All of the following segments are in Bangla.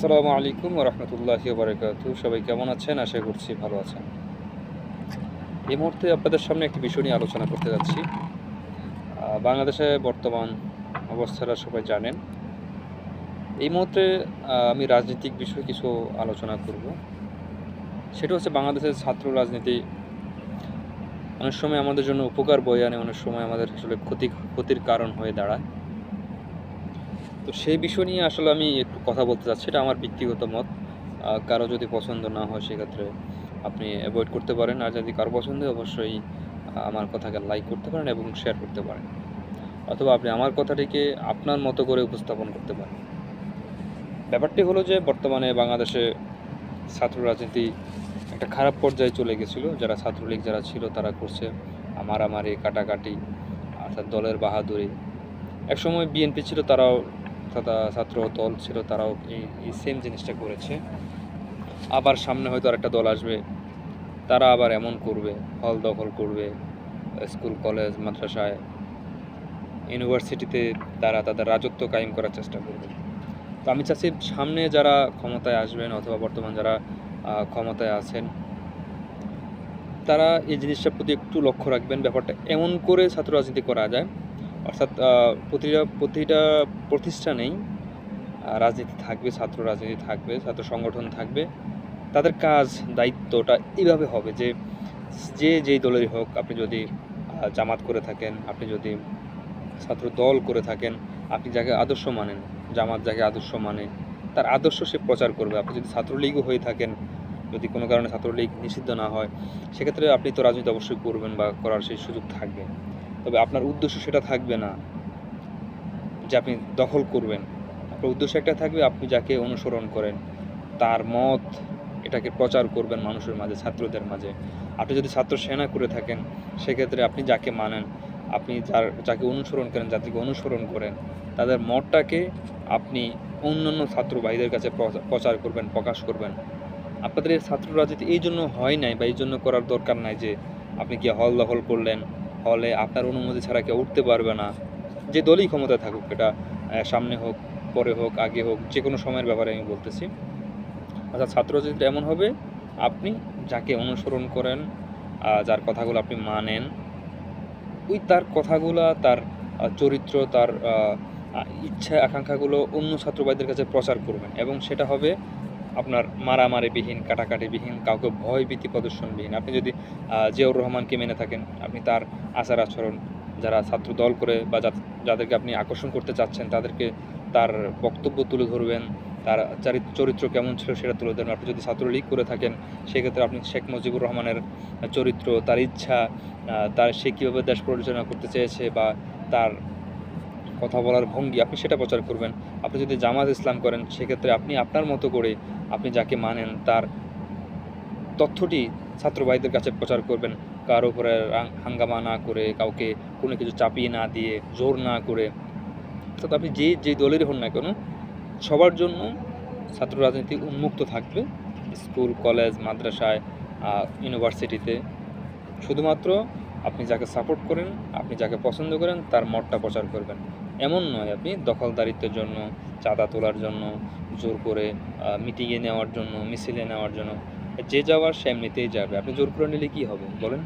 আসসালামু আলাইকুম রহমতুল্লাহি বারকাতু সবাই কেমন আছেন? আশা করছি ভালো আছেন। এই মুহূর্তে আপনাদের সামনে একটি বিষয় নিয়ে আলোচনা করতে যাচ্ছি। বাংলাদেশে বর্তমান অবস্থাটা সবাই জানেন। এই মুহূর্তে আমি রাজনৈতিক বিষয়ে কিছু আলোচনা করব। সেটা হচ্ছে বাংলাদেশের ছাত্র রাজনীতি। অনেক সময় আমাদের জন্য উপকার বয়ে আনে, অনেক সময় আমাদের আসলে ক্ষতি, ক্ষতির কারণ হয়ে দাঁড়ায়। তো সেই বিষয় নিয়ে আসলে আমি একটু কথা বলতে চাচ্ছি, এটা আমার ব্যক্তিগত মত। কারও যদি পছন্দ না হয় সেক্ষেত্রে আপনি অ্যাভয়েড করতে পারেন। আর যদি কারও পছন্দ অবশ্যই আমার কথাকে লাইক করতে পারেন এবং শেয়ার করতে পারেন। অথবা আপনি আমার কথাটিকে আপনার মতো করে উপস্থাপন করতে পারেন। ব্যাপারটি হলো যে, বর্তমানে বাংলাদেশে ছাত্র রাজনীতি একটা খারাপ পর্যায়ে চলে গেছিল। যারা ছাত্রলীগ যারা ছিল, তারা করছে মারামারি, কাটাকাটি, অর্থাৎ দলের বাহাদুরি। একসময় বিএনপি ছিল, তারাও ছাত্র দল ছিল তারাও এই এই সেম জিনিসটা করেছে। আবার সামনে হয়তো আরেকটা দল আসবে, তারা আবার এমন করবে, হল দখল করবে, স্কুল, কলেজ, মাদ্রাসায়, ইউনিভার্সিটিতে তারা তাদের রাজত্ব কায়েম করার চেষ্টা করবে। তো আমি চাচ্ছি সামনে যারা ক্ষমতায় আসবেন অথবা বর্তমান যারা ক্ষমতায় আছেন, তারা এই জিনিসটার প্রতি একটু লক্ষ্য রাখবেন, ব্যাপারটা এমন করে ছাত্র রাজনীতি করা যায় অর্থাৎ প্রতিটা প্রতিটা প্রতিষ্ঠানেই রাজনীতি থাকবে, ছাত্র রাজনীতি থাকবে, ছাত্র সংগঠন থাকবে। তাদের কাজ, দায়িত্বটা এইভাবে হবে যে যে যেই দলেরই হোক, আপনি যদি জামাত করে থাকেন, আপনি যদি ছাত্র দল করে থাকেন, আপনি যাকে আদর্শ মানেন, জামাত যাকে আদর্শ মানে তার আদর্শ সে প্রচার করবে। আপনি যদি ছাত্রলীগও হয়ে থাকেন, যদি কোনো কারণে ছাত্রলীগ নিষিদ্ধ না হয়, সেক্ষেত্রে আপনি তো রাজনীতি অবশ্যই করবেন বা করার সেই সুযোগ থাকবে। তবে আপনার উদ্দেশ্য সেটা থাকবে না যে আপনি দখল করবেন। আপনার উদ্দেশ্য একটা থাকবে, আপনি যাকে অনুসরণ করেন, তার মত এটাকে প্রচার করবেন মানুষের মাঝে, ছাত্রদের মাঝে। আপনি যদি ছাত্র সেনা করে থাকেন, সেক্ষেত্রে আপনি যাকে মানেন, আপনি যার, যাকে অনুসরণ করেন যাদেরকে অনুসরণ করেন, তাদের মতটাকে আপনি অন্যান্য ছাত্র ভাইদের কাছে প্রচা- প্রচার করবেন, প্রকাশ করবেন। আপনাদের এই ছাত্র রাজনীতি এই জন্য হয় নাই বা এই জন্য করার দরকার নাই যে আপনি কি হল দখল করলেন হলে আপনার অনুমতি ছাড়া কেউ উঠতে পারবে না। যে দলই ক্ষমতায় থাকুক, এটা সামনে হোক, পরে হোক, আগে হোক, যে কোনো সময়ের ব্যাপারে আমি বলতেছি। অর্থাৎ ছাত্র রাজনীতি এমন হবে, আপনি যাকে অনুসরণ করেন যার কথাগুলো আপনি মানেন, ওই তার কথাগুলো, তার চরিত্র, তার ইচ্ছা, আকাঙ্ক্ষাগুলো অন্য ছাত্রবাদীদের কাছে প্রচার করবেন এবং সেটা হবে আপনার মারামারিবিহীন, কাটাকাটিবিহীন, কাউকে ভয় ভীতি প্রদর্শনবিহীন। আপনি যদি জিয়াউর রহমানকে মেনে থাকেন, আপনি তার আচার আচরণ, যারা ছাত্র দল করে বা যাদেরকে আপনি আকর্ষণ করতে চাচ্ছেন, তাদেরকে তার বক্তব্য তুলে ধরবেন, তার চারি- চরিত্র কেমন ছিল সেটা তুলে ধরবেন। আপনি যদি ছাত্রলীগ করে থাকেন, সেক্ষেত্রে আপনি শেখ মুজিবুর রহমানের চরিত্র, তার ইচ্ছা তার সে কীভাবে দেশ পরিচালনা করতে চেয়েছে বা তার কথা বলার ভঙ্গি, আপনি সেটা প্রচার করবেন। আপনি যদি জামাত ইসলাম করেন, সেক্ষেত্রে আপনি আপনার মতো করে আপনি যাকে মানেন, তার তথ্যটি ছাত্র ভাইদের কাছে প্রচার করবেন। কারও উপরে হাঙ্গামা না করে, কাউকে কোনো কিছু চাপিয়ে না দিয়ে, জোর না করে। অর্থাৎ আপনি যে যে দলেরই হন না কেন, সবার জন্য ছাত্র রাজনীতি উন্মুক্ত থাকবে স্কুল, কলেজ, মাদ্রাসায় ইউনিভার্সিটিতে। শুধুমাত্র আপনি যাকে সাপোর্ট করেন, আপনি যাকে পছন্দ করেন, তার মতটা প্রচার করবেন। এমন নয় আপনি দখলদারিত্বের জন্য, চাঁদা তোলার জন্য, জোর করে মিটিংয়ে নেওয়ার জন্য মিছিলে নেওয়ার জন্য, যে যাওয়ার সে এমনিতেই যাবে। আপনি জোর করে নিলে কী হবে? বলেন।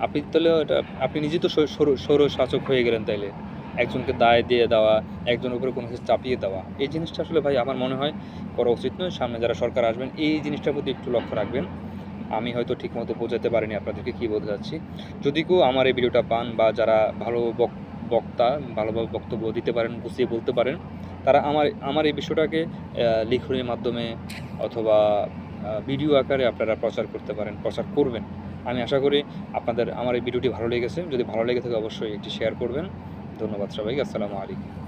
আপনি তাহলে এটা, আপনি নিজে তো সৌর শাসক হয়ে গেলেন তাইলে। একজনকে দায় দিয়ে দেওয়া একজনের উপরে কোনো কিছু চাপিয়ে দেওয়া। এই জিনিসটা আসলে ভাই আমার মনে হয় করা উচিত নয়। সামনে যারা সরকার আসবেন, এই জিনিসটার প্রতি একটু লক্ষ্য রাখবেন। আমি হয়তো ঠিকমতো বোঝাতে পারিনি আপনাদেরকে কী বলতে চাচ্ছি যদি কেউ আমার এই ভিডিওটা পান বা যারা ভালো বক- বক্তা, ভালোভাবে বক্তব্য দিতে পারেন, বুঝিয়ে বলতে পারেন। তারা আমার আমার এই বিষয়টাকে লিখনের মাধ্যমে অথবা ভিডিও আকারে আপনারা প্রচার করতে পারেন, প্রচার করবেন। আমি আশা করি আপনাদের, আমার এই ভিডিওটি ভালো লেগেছে। যদি ভালো লেগে থাকে অবশ্যই একটি শেয়ার করবেন। ধন্যবাদ সবাইকে। আসসালামু আলাইকুম।